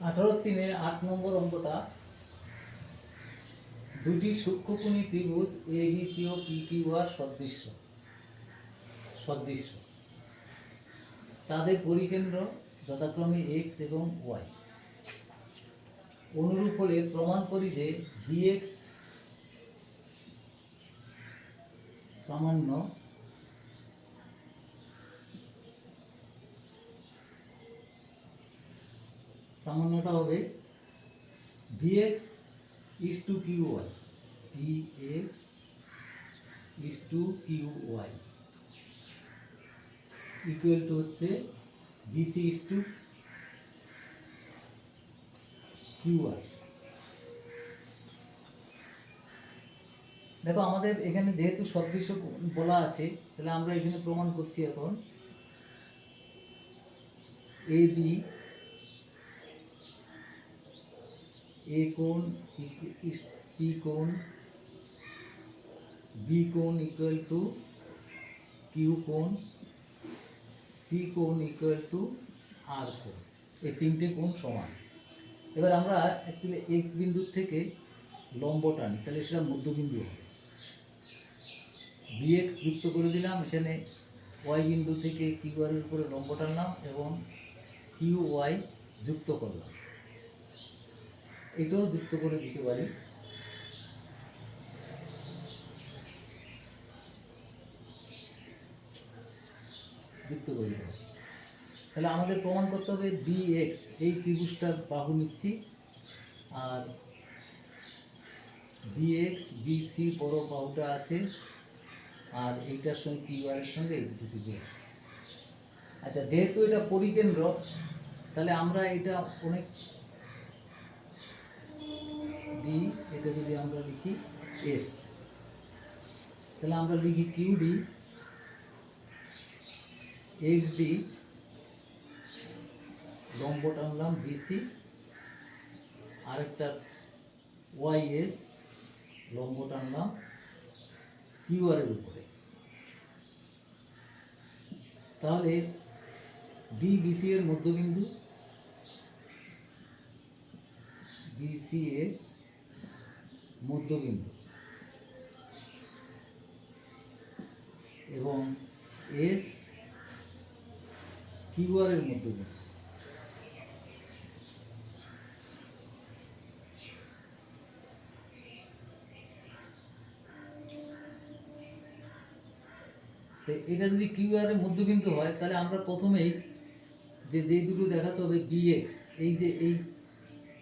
আঠারো তিনে আট নম্বর অঙ্কটা। দুটি সূক্ষ্মকোণী ত্রিভুজ A B C O P Q R সদৃশ্য। সদৃশ্য। তাদের পরিকেন্দ্র যথাক্রমে এক্স এবং ওয়াই অনুরূপ হলে প্রমাণ করি যে বিএক্স প্রামাণ্য প্রামাণ্যটা হবে VX is to Q Y VX is to Q Y equal to হচ্ছে ভিসি ইস টু কিউ দেখো, আমাদের এখানে যেহেতু সদৃশ্য বলা আছে, তাহলে আমরা এখানে প্রমাণ করছি এখন। এ বি এ কোণ পি কোণ বি কোণ ইকুয়াল টু কিউ কোণ সি কোণ ইকুয়াল টু আর কোণ। এই তিনটে কোণ সমান। এবার আমরা অ্যাকচুয়ালি এক্স বিন্দুর থেকে লম্ব টানি তাহলে সেটা মধ্যবিন্দু হবে। বিএক্স যুক্ত করে দিলাম, এখানে ওয়াই বিন্দু থেকে কিউ এর উপরে লম্ব টানলাম এবং কিউ ওয়াই যুক্ত করলাম। এটাও যুক্ত করে দিতে পারি। যুক্ত করে তাহলে আমাদের প্রমাণ করতে হবে বি এক্স এই ত্রিভুজটার বাহু নিচ্ছি। আর বি এক্স বি সি বড় বাহুটা আছে। আর এইটার সঙ্গে কিউ আর এর সঙ্গে এই দুটো ত্রিভুজ আছে। আচ্ছা যেহেতু এটা পরিকেন্দ্র, তাহলে আমরা এটা অনেক ডি এটা যদি আমরা লিখি এস তাহলে আমরা লিখি কিউ ডি এক্স ডি লম্ব টানলাম বিসি আরেকটা ওয়াই এস লম্ব টানলাম কিউ আর এর উপরে। তাহলে ডি বিসি এর মধ্যবিন্দু বিসি এর মধ্যবিন্দু। এবং এস কিউ আর এর মধ্যবিন্দু। এটা যদি কিউ আর এর মধ্যবিন্দু হয়, তাহলে আমরা প্রথমেই যে যেই দুটো দেখাতে হবে বিএক্স এই যে এই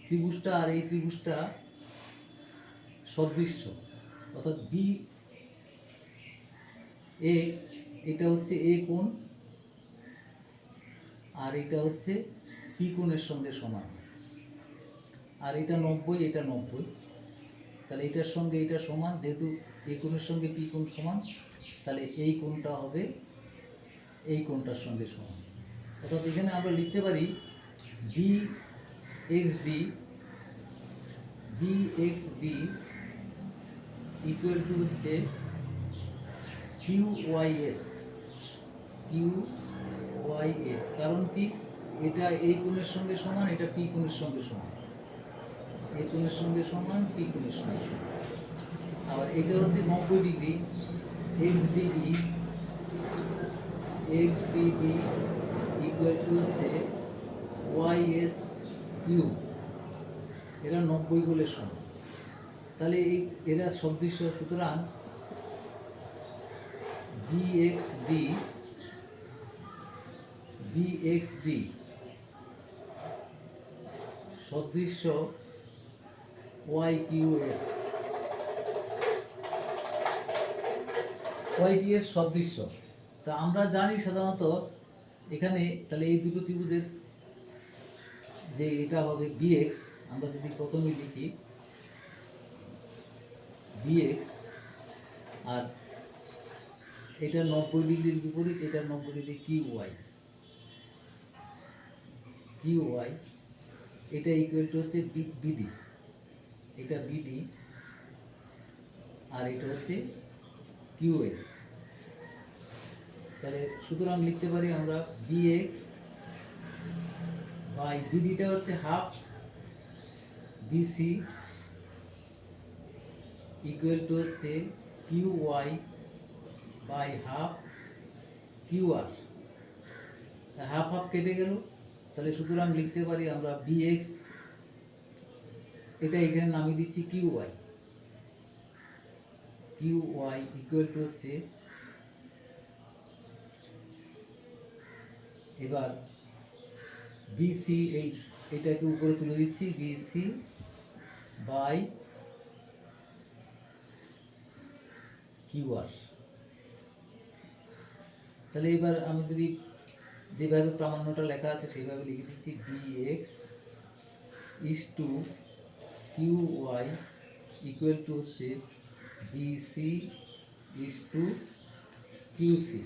ত্রিভুজটা আর এই ত্রিভুজটা সদৃশ্য, অর্থাৎ বি এক্স এটা হচ্ছে এ কোণ, আর এটা হচ্ছে পি কোণের সঙ্গে সমান। আর এটা নব্বই এটা নব্বই। তাহলে এটার সঙ্গে এটা সমান, যেহেতু এই কোণের সঙ্গে পি কোণ সমান, তাহলে এই কোণটা হবে এই কোণটার সঙ্গে সমান। অর্থাৎ এখানে আমরা লিখতে পারি B X D B X D equal to হচ্ছে Q Y S Q Y S কারণ কি? এটা এই কোণের সঙ্গে সমান, এটা পি কোণের সঙ্গে সমান। এই কোণের সঙ্গে সমান পি কোণের সঙ্গে সমান। আবার এটা হচ্ছে নব্বই degree X DB X DB equal to হচ্ছে ওয়াই এস ইউ এরা নব্বই গোলের সমান। তাহলে এই, এরা সদৃশ্য, সুতরাং B X D B X D সদৃশ্য Y Q S Y D S সদৃশ্য। তা আমরা জানি সাধারণত এখানে, তাহলে এই দুটো ত্রিভুজের যে এটা হবে বিএক্স আমরা যদি প্রথমে লিখি বিএক্স আর এটা নব্বই ডিগ্রির বিপরীত, এটা নব্বই degree Q Y Q Y এটা ইকুয়াল টু হচ্ছে বিডি এটা বিডি আর এটা হচ্ছে কিউএস তাহলে সুতরাং লিখতে পারি আমরা বিএক্স বাই বিডিটা হচ্ছে হাফ বিসি ইকুয়াল টু হচ্ছে Q Y by half Q R half half কেটে গেল। তাহলে সুতরাং লিখতে পারি আমরা বিএক্স এটা এখানে নামিয়ে দিচ্ছি Q Y Q Y equal to হচ্ছে এবার বিসি এই এটাকে উপরে তুলে দিচ্ছি বিসি বাই কিউআর তাহলে এবার আমি যদি যেভাবে প্রামাণ্যটা লেখা আছে সেইভাবে লিখে দিচ্ছি B X is to Q Y equal to হচ্ছে BC is to QC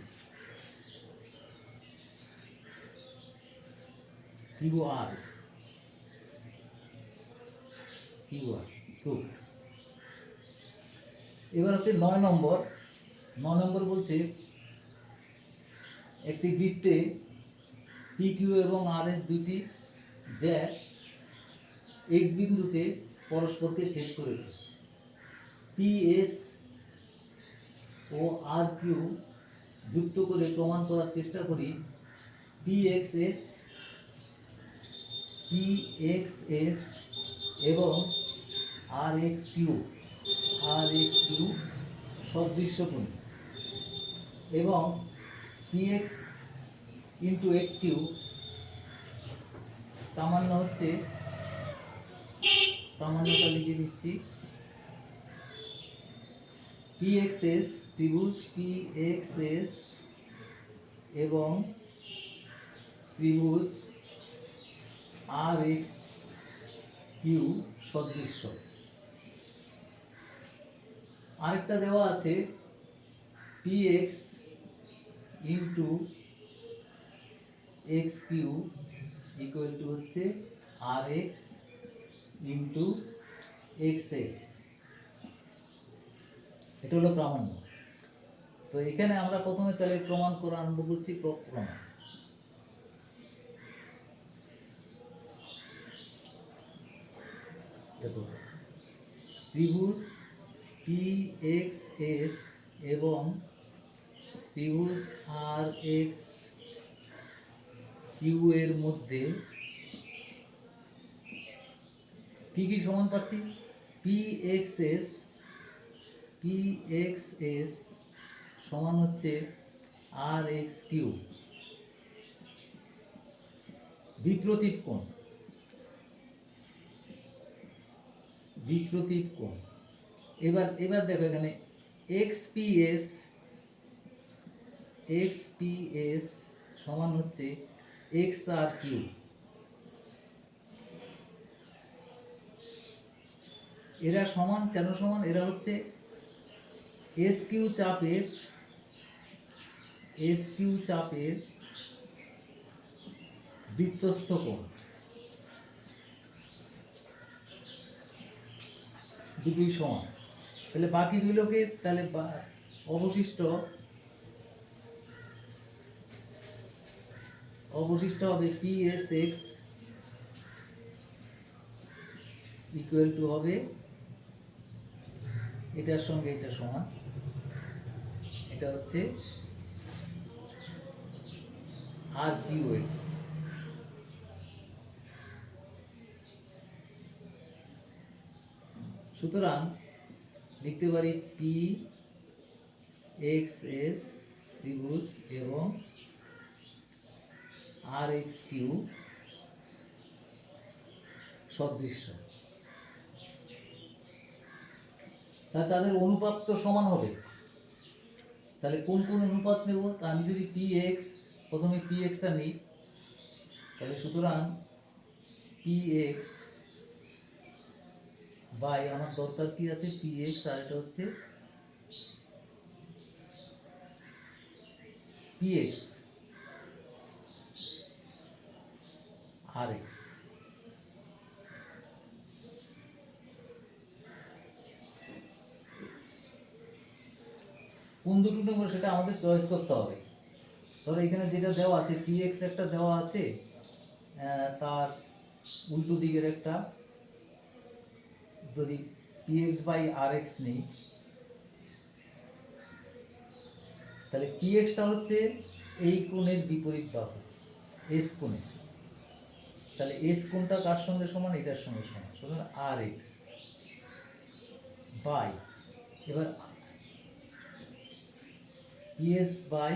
Q R Q R proof এবার হচ্ছে নয় নম্বর। নয় নম্বর বলছে, একটি বৃত্তে পি কিউ এবং আর এস দুটি জ্যাক এক্স বিন্দুতে পরস্পরকে ছেদ করেছে। পি এস ও আর কিউ যুক্ত করে প্রমাণ করার চেষ্টা করি। P X S P X S এবং R X Q R X Q সদৃশ্যপূর্ণ। এবং P X into X Q প্রামাণ্য হচ্ছে প্রামাণ্যটা লিখে দিচ্ছি। পি এক্স এস ত্রিভুজ পি এক্স এস এবং ত্রিভুজ আর এক্স কিউ সদৃশ্য। আরেকটা দেওয়া আছে P X into X Q equal to হচ্ছে R X into X X এটা হলো প্রামাণ্য। তো এখানে আমরা প্রথমে তাহলে প্রমাণ করা আরম্ভ করছি প্রমাণ। দেখো, ত্রিভুজ পি এক্স এস এবং ত্রিভুজ আর এক্স কিউ এর মধ্যে কি কি সমান পাচ্ছি? P X S P X S সমান হচ্ছে আর এক্স কিউ বিপ্রতীপ কোণ। বিপ্রতীপ কোণ। এবার এবার দেখো এখানে X P S X P S সমান হচ্ছে এক্স আর কিউ এরা সমান, কেন সমান? এরা হচ্ছে এস কিউ চাপের এস কিউ চাপের বৃত্তস্থ কোণ। দুটোই সমান। তাহলে বাকি দুইগুলোকে তাহলে বা- অবশিষ্ট অবশিষ্ট হবে P S X equal to হবে এটার সঙ্গে এটা সমান। এটা হচ্ছে আর কিউ এক্স সুতরাং লিখতে পারি পি এক্স এস ত্রিভুজ এবং আর এক্স কিউ সদৃশ্য। তাহলে তাদের অনুপাত তো সমান হবে। তাহলে কোন কোন অনুপাত নেব? তা আমি যদি পি এক্স প্রথমে পি এক্সটা নিই, তাহলে সুতরাং পি এক্স বাই আমার দরকার কি আছে? পি এক্স আর এটা হচ্ছে পি এক্স আর এক্স কোন দুটো নেব সেটা আমাদের চয়েস করতে হবে। ধরো এখানে যেটা দেওয়া আছে পি এক্স একটা দেওয়া আছে তার উল্টো দিকের একটা যদি P X by R X নেই, তাহলে পি এক্সটা হচ্ছে এই কোণের বিপরীত বাহু এস কোণের। তাহলে এস কোণটা কার সঙ্গে সমান? এটার সঙ্গে সমান। সুতরাং আর এক্স বাই এবার PS by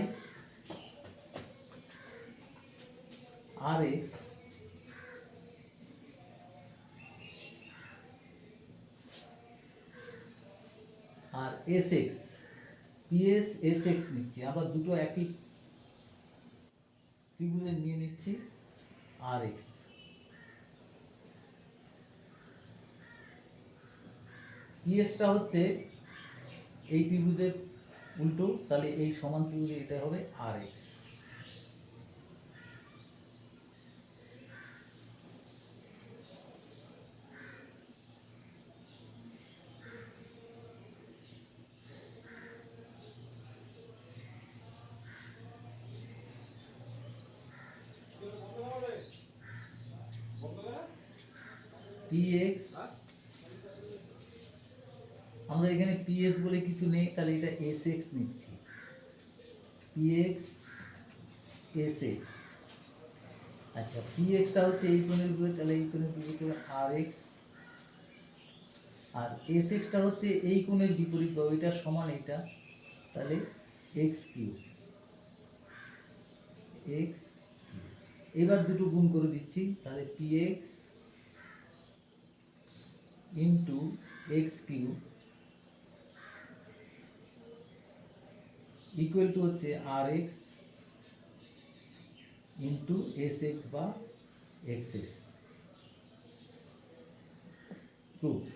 R X R S X PS S X নিচ্ছি। আবার দুটো একই ত্রিভুজে নিয়ে নিচ্ছি আর এক্স পিএসটা হচ্ছে এই ত্রিভুজের উল্টো, তাহলে এই সমান ত্রিভুজে এটা হবে আর এক্স পিএক্স আমরা এখানে পিএস বলে কিছু নেই, তাহলে এটা এস এক্স নিচ্ছি। পিএক্স এস এক্স আচ্ছা পিএক্সটা হচ্ছে এই কোণের বিপরীত তাহলে এই কোণের বিপরীত হবে আর এক্স আর এস এক্সটা হচ্ছে এই কোণের বিপরীত বা ওইটার সমান এটা। তাহলে এক্স কিউ এক্স এবার দুটো গুণ করে দিচ্ছি, তাহলে PX into X Q equal to হচ্ছে R X into S X বা এক্স এস প্রুফ